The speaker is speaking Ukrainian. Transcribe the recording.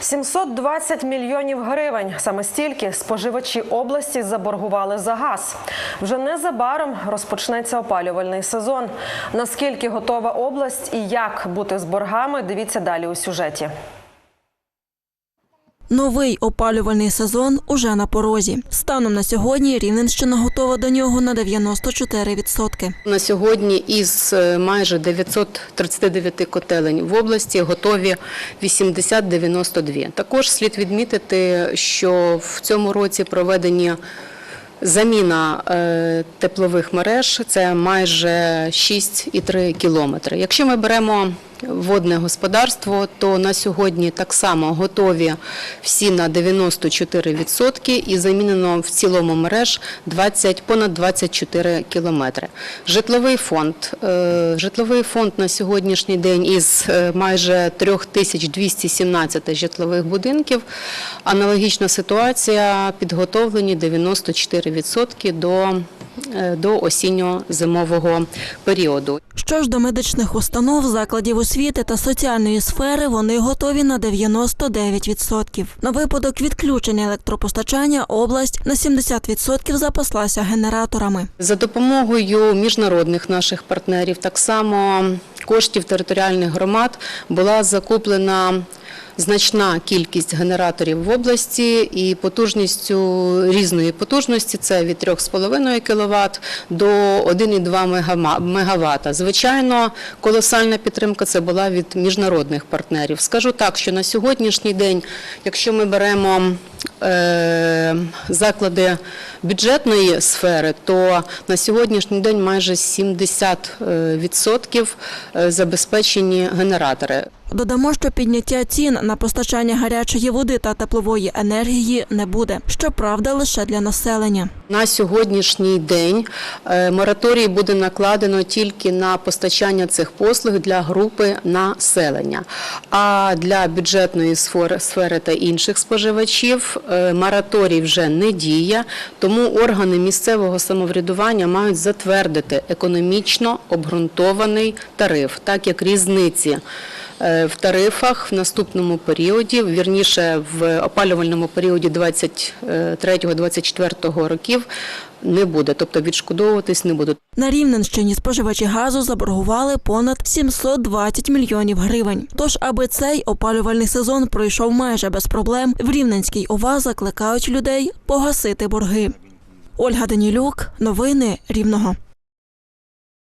720 мільйонів гривень. Саме стільки споживачі області заборгували за газ. Вже незабаром розпочнеться опалювальний сезон. Наскільки готова область і як бути з боргами, дивіться далі у сюжеті. Новий опалювальний сезон уже на порозі. Станом на сьогодні Рівненщина готова до нього на 94%. На сьогодні із е, майже 939 котелень в області готові 80-92. Також слід відмітити, що в цьому році проведені заміна е, теплових мереж – це майже 6,3 кілометри. Якщо ми беремо водне господарство, то на сьогодні так само готові всі на 94% і замінено в цілому мереж 20, понад 24 кілометри. Житловий фонд. Е, Житловий фонд на сьогоднішній день із е, майже 3217 житлових будинків. Аналогічна ситуація підготовлені 94% до, до осінньо-зимового періоду. Що ж до медичних установ, закладів освіти та соціальної сфери, вони готові на 99%. На випадок відключення електропостачання область на 70% запаслася генераторами. За допомогою міжнародних наших партнерів, так само коштів територіальних громад, була закуплена значна кількість генераторів в області і потужністю різної потужності це від 3,5 кВт до 1,2 МВт. Звичайно, колосальна підтримка це була від міжнародних партнерів. Скажу так, що на сьогоднішній день, якщо ми беремо заклади бюджетної сфери, то на сьогоднішній день майже 70% е, забезпечені генератори. Додамо, що підняття цін на постачання гарячої води та теплової енергії не буде. Щоправда, лише для населення. На сьогоднішній день е, мораторій буде накладено тільки на постачання цих послуг для групи населення. А для бюджетної сфери та інших споживачів е, мораторій вже не діє, тому органи місцевого самоврядування мають затвердити економічно обґрунтований тариф, так як різниці в тарифах в наступному періоді, вірніше в опалювальному періоді 23-24 років не буде, тобто відшкодовуватись не будуть. На Рівненщині споживачі газу заборгували понад 720 мільйонів гривень. Тож, аби цей опалювальний сезон пройшов майже без проблем, в Рівненській ОВА закликають людей погасити борги. Ольга Данілюк, новини Рівного.